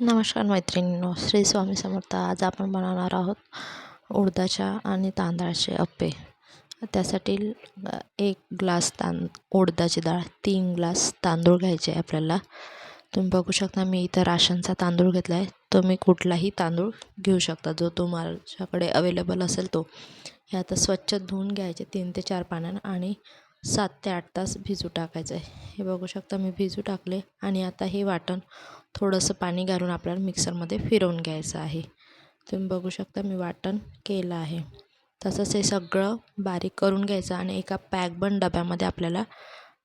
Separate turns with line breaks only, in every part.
नमस्कार मैत्रिणींनो श्री स्वामी समर्थ. आज आपण बनवणार आहोत उडदाच्या आणि तांदळाचे अप्पे. त्यासाठी एक ग्लास तां उडदाची डाळ तीन ग्लास तांदूळ घ्यायचे आहे आपल्याला. तुम्ही बघू शकता मी इथं राशनचा तांदूळ घेतला आहे तुम्ही कुठलाही तांदूळ घेऊ शकता. जो तुमच्याकडे अवेलेबल असेल तो. हे आता स्वच्छ धुवून घ्यायचे तीन ते चार पाण्यानं आणि सात ते आठ तास भिजू टाकायचं आहे. हे बघू शकता मी भिजू टाकले आणि आता हे वाटण थोडंसं पाणी घालून आपल्याला मिक्सरमध्ये फिरवून घ्यायचं आहे. तुम्ही बघू शकता मी वाटण केलं आहे. तसंच हे सगळं बारीक करून घ्यायचं आणि एका पॅकबंद डब्यामध्ये आपल्याला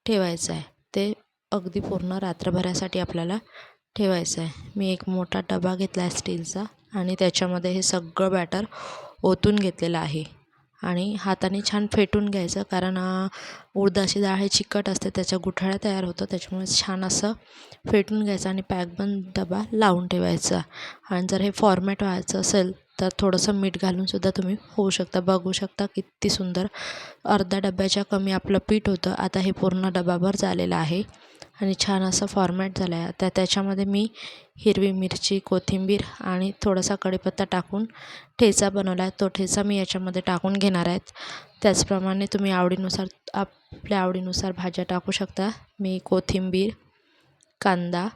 ठेवायचं आहे. ते अगदी पूर्ण रात्रभरासाठी आपल्याला ठेवायचं आहे. मी एक मोठा डबा घेतला आहे स्टीलचा आणि त्याच्यामध्ये हे सगळं बॅटर ओतून घेतलेलं आहे. आणि हाताने छान फेटून घ्यायचं कारण उडदाची डाळ हे चिकट असते त्याच्या गुठळ्या तयार होतं त्याच्यामुळे छान असं फेटून घ्यायचं आणि पॅकबंद डबा लावून ठेवायचा. आणि जर हे फॉर्मॅट व्हायचं असेल तर थोडंसं मीठ घालूनसुद्धा तुम्ही होऊ शकता. बघू शकता किती सुंदर अर्ध्या डब्याच्या कमी आपलं पीठ होतं. आता हे पूर्ण डबाभर झालेलं आहे. आणि छान असं फॉर्मॅट झालं आहे. त्या त्याच्यामध्ये मी हिरवी मिरची कोथिंबीर आणि थोडासा कढीपत्ता टाकून ठेचा बनवला आहे. तो ठेचा मी याच्यामध्ये टाकून घेणार आहेत त्याचप्रमाणे तुम्ही आवडीनुसार आपल्या आवडीनुसार भाज्या टाकू शकता. मी कोथिंबीर कांदा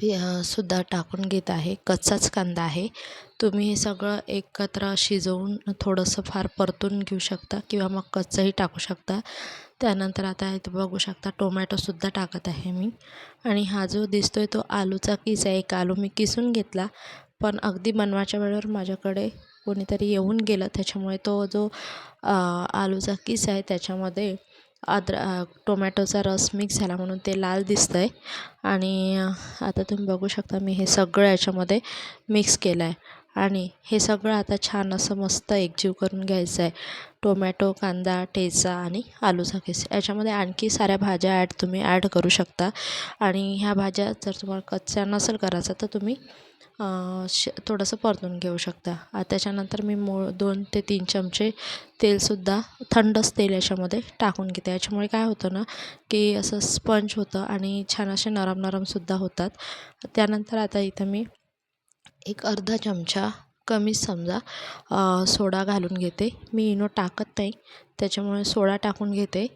बी सुद्धा टाकून घेत आहे. कच्चाच कांदा आहे. तुम्ही हे सगळं एकत्र शिजवून थोडंसं फार परतून घेऊ शकता किंवा मग कच्चंही टाकू शकता. त्यानंतर आता इथं बघू शकता टोमॅटोसुद्धा टाकत आहे मी. आणि हा जो दिसतो आहे तो आलूचा किस आहे. एक आलू मी किसून घेतला. पण अगदी बनवायच्या वेळेवर माझ्याकडे कोणीतरी येऊन गेलं. त्याच्यामुळे तो जो आलूचा किस आहे त्याच्यामध्ये अद्र टोमॅटोचा रस मिक्स झाला म्हणून ते लाल दिसतं आहे आणि आता तुम्ही बघू शकता मी हे सगळं याच्यामध्ये मिक्स केलं आहे आणि हे सगळं आता छान असं मस्त एकजीव करून घ्यायचं आहे. टोमॅटो कांदा ठेचा आणि आलूचा केस याच्यामध्ये आणखी साऱ्या भाज्या ॲड तुम्ही ॲड करू शकता. आणि ह्या भाज्या जर तुम्हाला कच्च्या नसेल करायचा तर तुम्ही श थोडंसं परतून घेऊ शकता. त्याच्यानंतर मी मो दोन ते तीन चमचे तेलसुद्धा थंडच तेल याच्यामध्ये टाकून घेते. याच्यामुळे काय होतं ना की असं स्पंज होतं आणि छान असे नरम नरमसुद्धा होतात. त्यानंतर आता इथं मी एक अर्धा चमचा कमीच समजा सोडा घालून घेते. मी इनो टाकत नाही त्याच्यामुळे सोडा टाकून घेते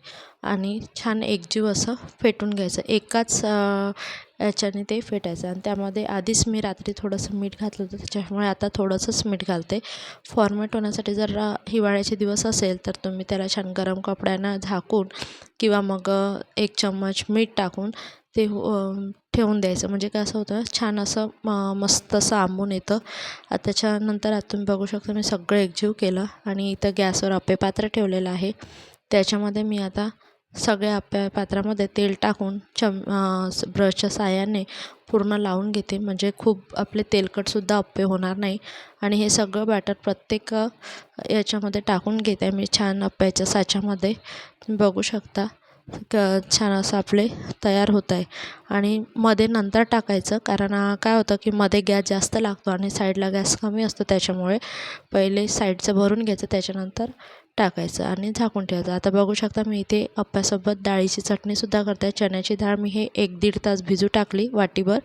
आणि छान एकजीव असं फेटून घ्यायचं. एकाच याच्याने ते फेटायचं आणि त्यामध्ये आधीच मी रात्री थोडंसं मीठ घातलं होतं त्याच्यामुळे आता थोडंसंच मीठ घालते. फॉर्मेट होण्यासाठी जर हिवाळ्याचे दिवस असेल तर तुम्ही त्याला छान गरम कपड्यानं झाकून किंवा मग एक चम्मच मीठ टाकून ते हो, ठेवून द्यायचं. म्हणजे काय असं होतं छान असं मस्त असं आंबून येतं. त्याच्यानंतर आता तुम्ही बघू शकता मी सगळं एकजीव केलं आणि इथं गॅसवर अप्पे पात्र ठेवलेलं आहे. त्याच्यामध्ये मी आता सगळ्या अप्प्या पात्रामध्ये तेल टाकून चम ब्रशच्या साह्याने पूर्ण लावून घेते. म्हणजे खूप आपले तेलकटसुद्धा अप्पे होणार नाही. आणि हे सगळं बॅटर प्रत्येक याच्यामध्ये टाकून घेते मी छान अप्प्याच्या साच्यामध्ये. तुम्ही बघू शकता. छान असं आपले तयार होत आहे. आणि मध्ये नंतर टाकायचं कारण काय होतं की मध्ये गॅस जास्त लागतो आणि साईडला गॅस कमी असतो त्याच्यामुळे पहिले साईडचं भरून घ्यायचं त्याच्यानंतर टाकायचं आणि झाकून ठेवायचं. आता बघू शकता मी इथे अप्प्यासोबत डाळीची चटणीसुद्धा करते. चण्याची डाळ मी हे एक दीड तास भिजू टाकली वाटीभर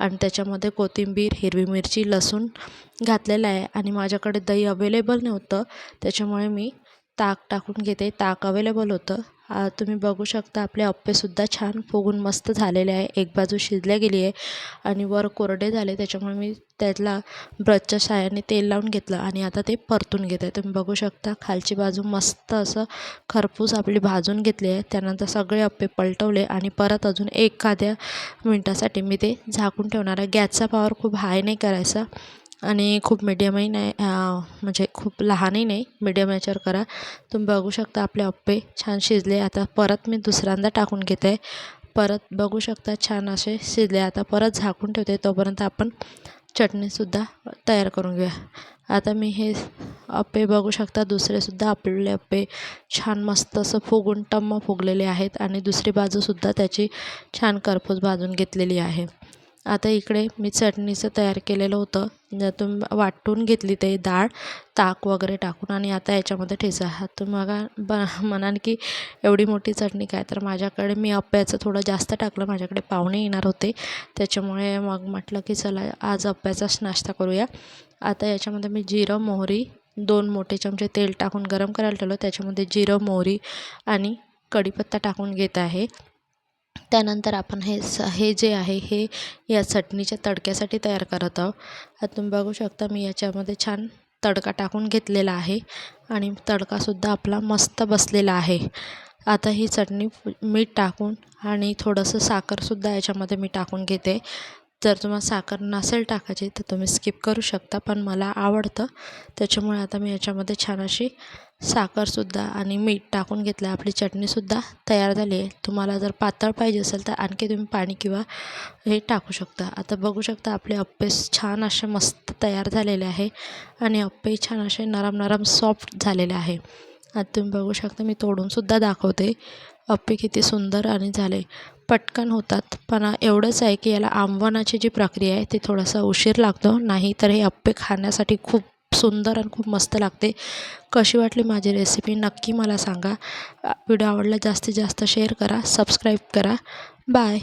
आणि त्याच्यामध्ये कोथिंबीर हिरवी मिरची लसूण घातलेलं आहे आणि माझ्याकडे दही अवेलेबल नव्हतं. त्याच्यामुळे मी ताक टाकून घेते. ताक अवेलेबल होतं. तुम्ही बघू शकता आपले अप्पेसुद्धा छान फुगून मस्त झालेले आहे. एक बाजू शिजल्या गेली आहे आणि वर कोरडे झाले. त्याच्यामुळे मी त्यातला ब्रशच्या साह्याने तेल लावून घेतलं आणि आता ते परतून घेत. आहे तुम्ही बघू शकता खालची बाजू मस्त असं खरपूस आपली भाजून घेतली आहे. त्यानंतर सगळे अप्पे पलटवले आणि परत अजून एखाद्या मिनटासाठी मी ते झाकून ठेवणार आहे. गॅसचा पॉवर खूप हाय नाही करायचा. आणि खूप मिडियमही नाही म्हणजे खूप लहानही नाही. मिडियम याच्यावर करा. तुम्ही बघू शकता आपले अप्पे छान शिजले. आता परत मी दुसऱ्यांदा टाकून घेते. परत बघू शकता छान असे शिजले. आता परत झाकून ठेवते. तोपर्यंत आपण चटणीसुद्धा तयार करून घेऊया. आता मी हे अप्पे बघू शकता. दुसरेसुद्धा आपले अप्पे छान मस्त असं फुगून टम्म फुगलेले आहेत. आणि दुसरी बाजूसुद्धा त्याची छान करपूस भाजून घेतलेली आहे. आता इकडे मी चटणीचं तयार केलेलं होतं. तुम्ही वाटून घेतली ते डाळ ताक वगैरे टाकून आणि आता याच्यामध्ये ठेचा. हा तुम्ही बघा ब म्हणाल की एवढी मोठी चटणी काय? तर माझ्याकडे मी अप्प्याचं थोडं जास्त टाकलं. माझ्याकडे पाहुणे येणार होते. त्याच्यामुळे मग म्हटलं की चला आज अप्प्याचाच नाश्ता करूया. आता याच्यामध्ये मी जिरं मोहरी दोन मोठे चमचे तेल टाकून गरम करायला ठेवलं. त्याच्यामध्ये जिरं मोहरी आणि कढीपत्ता टाकून घेत आहे. त्यानंतर आपण हे स हे जे आहे हे या चटणीच्या तडक्यासाठी तयार करत आहोत. आता तुम्ही बघू शकता मी याच्यामध्ये छान तडका टाकून घेतलेला आहे आणि तडकासुद्धा आपला मस्त बसलेला आहे. आता ही चटणी मीठ टाकून आणि थोडंसं साखरसुद्धा याच्यामध्ये मी टाकून घेते. जर तुम्हाला साखर नसेल टाकायची तर तुम्ही स्किप करू शकता पण मला आवडतं. त्याच्यामुळे आता मी याच्यामध्ये छान अशी साखरसुद्धा आणि मीठ टाकून घेतलं आपली चटणीसुद्धा तयार झाली आहे. तुम्हाला जर पातळ पाहिजे असेल तर आणखी तुम्ही पाणी किंवा हे टाकू शकता. आता बघू शकता आपले अप्पे छान असे मस्त तयार झालेले आहे आणि अप्पे छान असे नरम नरम सॉफ्ट झालेले आहे. आता तुम्ही बघू शकता मी तोडूनसुद्धा दाखवते. अप्पे किती सुंदर आणि झाले. पटकन होतात. पण एवढंच आहे की याला आंबवण्याची जी प्रक्रिया आहे ती थोडासा उशीर लागतो. नाही तर हे अप्पे खाण्यासाठी खूप सुंदर आणि खूप मस्त लागते. कशी वाटली माझी रेसिपी नक्की मला सांगा. व्हिडिओ आवडला जास्तीत जास्त शेअर करा सबस्क्राईब करा. बाय